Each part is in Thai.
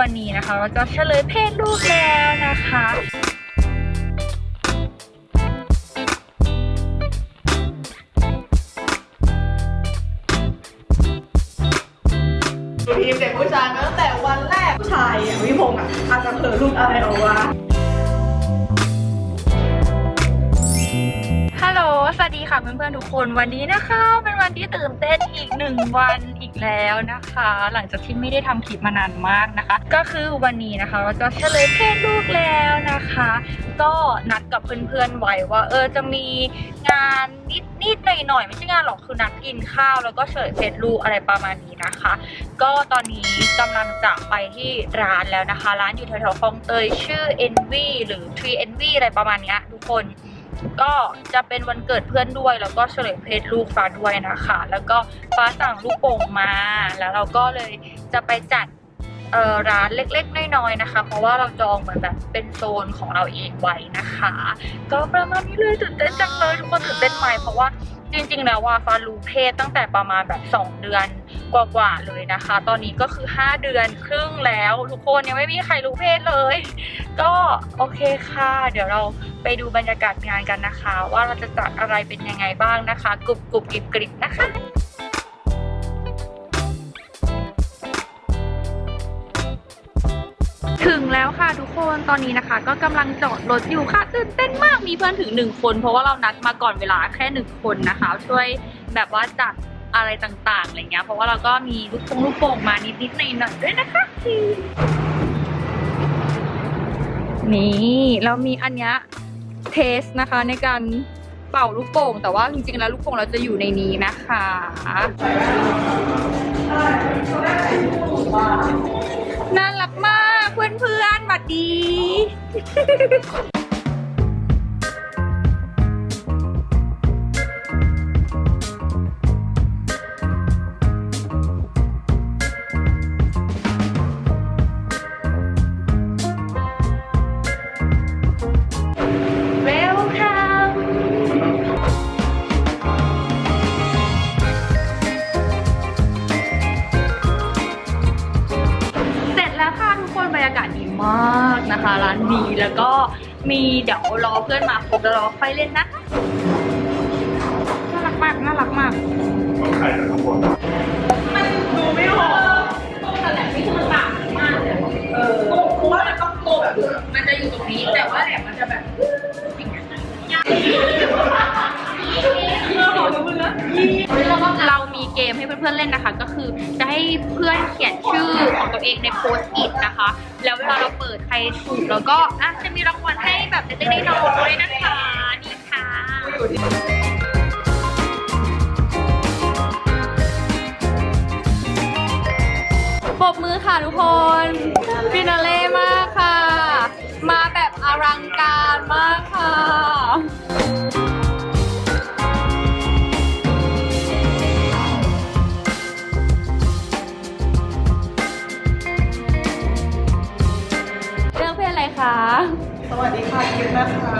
วันนี้นะคะ เราจะเฉลยเพศลูกแล้วนะคะอยู่ทีมเด็กผู้ชายมาตั้งแต่วันแรกผู้ชายอย่างวิพงษ์อะอาจจะเผลอหลุดอะไรออกมาฮัลโหล สวัสดีค่ะเพื่อนๆทุกคน วันนี้นะคะ เป็นวันที่ตื่นเต้นอีกหนึ่งวันอี กแล้วนะคะ หลังจากที่ไม่ได้ทำคลิปมานานมากนะคะ ก็คือวันนี้นะคะเราจะเฉลยเพศลูกแล้วนะคะ ก็นัดกับเพื่อนๆไว้ว่า เออจะมีงานนิดนิดๆหน่อยหน่อยๆไม่ใช่งานหรอกคือนัดกินข้าวแล้วก็เฉลยเพศลูกอะไรประมาณนี้นะคะ ก็ตอนนี้กำลังจะไปที่ร้านแล้วนะคะ ร้านอยู่แถวๆคลองเตยชื่อ Envy หรือ Tree Envy อะไรประมาณนี้ทุกคน ก็จะเป็นวันเกิดเพื่อนด้วย แล้วก็เฉลยเพศลูกฟ้าด้วยนะคะ แล้วก็ฟ้าสั่งลูกโป่งมา แล้วเราก็เลยจะไปจัดร้านเล็กๆ น้อยๆ นะคะ เพราะว่าเราจองเหมือนแบบเป็นโซนของเราเองไว้นะคะ ก็ประมาณนี้เลยตื่นเต้นจังเลยทุกคนตื่นเต้นไหมเพราะว่า จริงๆ แล้วว่าฟ้ารู้เพศตั้งแต่ประมาณแบบ 2 เดือนกว่าๆเลยนะคะ ตอนนี้ก็คือ 5 เดือนครึ่งแล้ว ทุกคนยังไม่มีใครรู้เพศเลย ก็โอเคค่ะ เดี๋ยวเราไปดูบรรยากาศงานกันนะคะ ว่าเราจะจัดอะไรเป็นยังไงบ้างนะคะกรุบกรุบกริบกริบนะคะ งแล้วค่ะทุกคนตอนนี้นะคะ ก็กำลังจอดรถอยู่ค่ะตื่นเต้นมากมีเพื่อนถึงหนึ่งคน เพราะว่าเรานัดมาก่อนเวลาแค่หนึ่งคนนะคะ ช่วยแบบว่าจัดอะไรต่างๆอะไรเงี้ยเพราะว่าเราก็มีลูกโป่งลูกโป่งมานิดๆหน่อยๆด้วยนะคะนี่เรามีอันเนี้ยเทสนะคะในการเป่าลูกโป่ง แต่ว่าจริงๆแล้วลูกโป่งเราจะอยู่ในนี้นะคะน่ารักมาก เก็มีเดี๋ยวรอเพื่อนมาครบแล้วเราค่อยเล่นนะคะน่ารักมากน่ารักมาก ต้องไข่แต่ข้างบนมันดูไม่ออกโตแต่แหลมนี่คือมันต่างกันมากเลยเออโตเพราะว่ามันต้องโตแบบมันจะอยู่ตรงนี้ แต่ว่าแหลมมันจะแบบเรามี เกมให้เพื่อนๆเล่นนะคะ ก็คือจะให้เพื่อนเขียนชื่อของตัวเองในโพสต์อิทนะคะ แล้วเวลาเราเปิดใครถูกแล้วก็อะจะมีรางวัลให้แบบเล็กๆน้อยๆนะคะนี่ค่ะปรบมือค่ะทุกคนฟิน รื่องเพศอะไรคะ สวัสดีค่ะกิฟนะคะ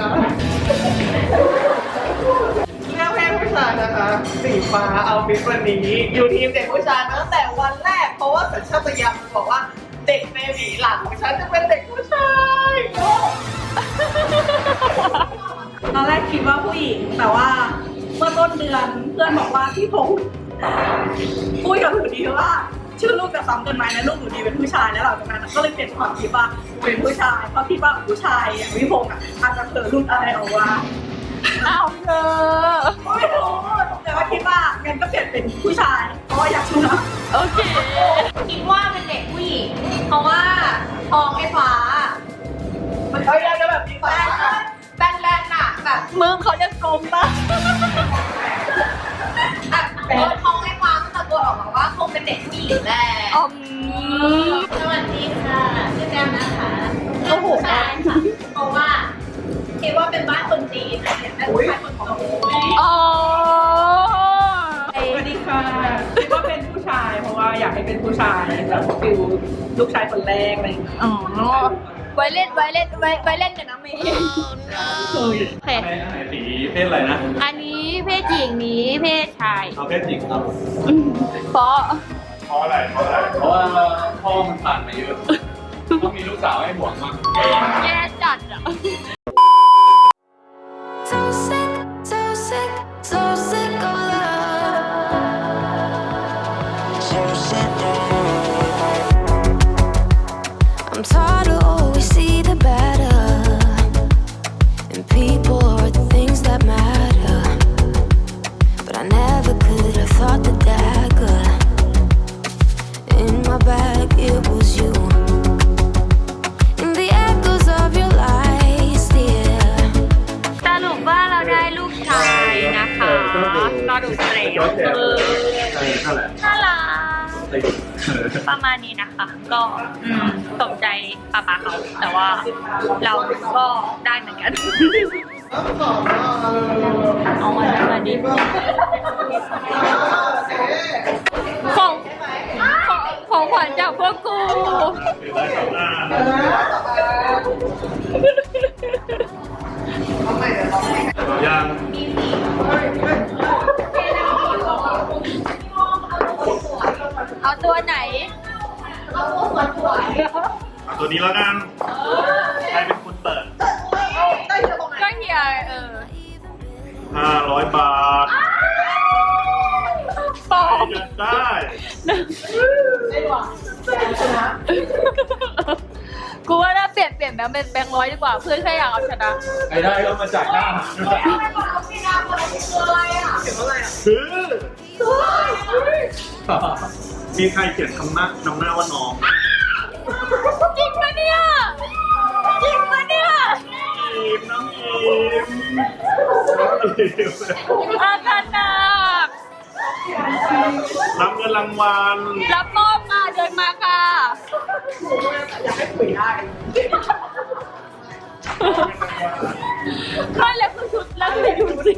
เลือกเพศผู้ชายนะคะ สีฟ้าเอาฟิตวันนี้อยู่ทีมเด็กผู้ชายมาตั้งแต่วันแรก เพราะว่าสัญชาตญาณมันบอกว่าเด็กเบบีหลังของฉันจะเป็นเด็กผู้ชายตอนแรกคิดว่าผู้หญิงแต่ว่าเมื่อต้นเดือนเพื่อนบอกว่าพี่พงษ์พูดกับหนูดีว่า ชื่อลูกจะซ้ำกันไหมและลูกหนูดีเป็นผู้ชายแล้วหลังจากนั้นก็เลยเปลี่ยนความคิดว่าเป็นผู้ชายเพราะคิดว่าผู้ชายอย่างวิพงษ์อะอาจจะเผลอหลุดอะไรออกมาอ้าวเธอไม่รู้แต่ว่าคิดว่างั้นก็เปลี่ยนเป็นผู้ชาย เพราะว่าอยากชนะโอเคคิดว่าเป็นเด็กผู้หญิงเพราะว่าท้องไอ้ฟ้ามันเอาอย่างจะแบบนี้ไปแบนแบนๆอะแบบมือเขาจะกลมปะ ค่ะ เพราะว่าคิดว่าเป็นบ้านคนจีนแต่เป็นผู้ชายคนโตอ๋อสวัสดีค่ะคิดว่าเป็นผู้ชายเพราะว่าอยากให้เป็นผู้ชายแบบฟิลลูกชายคนแรกอะไรอย่างเงี้ยอ๋อไว้เล่นไว้เล่นไว้ไว้เล่นกับน้ำเมย์โอเคอันไหนอันไหนสีเพศอะไรนะ อันนี้เพศหญิงนี้เพศชายเอาเพศหญิงครับเพราะเพราะอะไรเพราะอะไรเพราะว่าพ่อมันผ่านมาเยอะ ต้องมีลูกสาวให้ห่วงมาก แย่จัดอ่ะ So sick, so sick, so sick of love. So sick of I'm tired of always see the better in people or the things that matter. But I never could have thought that dagger in my bag it was ประมาณนี้นะคะ ก็อืมตกใจป้าป้าเขา แต่ว่าเราก็ได้เหมือนกัน เอามาได้มาดิของของของขวัญจากพวกกู ตัวนี้แล้วกันใครเป็นคนเปิดก็เฮียเออห้าร้อยบาทตอบอยากได้กูว่าถ้าเปลี่ยนเปลี่ยนแบงค์เป็นแบงค์ร้อยดีกว่าเพื่อนแค่อยากเอาชนะใครได้ก็มาจ่ายหน้าคือมีใครเขียนคำหน้านำหน้าว่าน้อง จริงปะเนี่ย จริงปะเนี่ยอีมน้องอีมน้องอีมอาการหนักรับเงินรางวัลรับมอบค่ะเดินมาค่ะไม่แล้วคือชุดแล้วคือดูดิ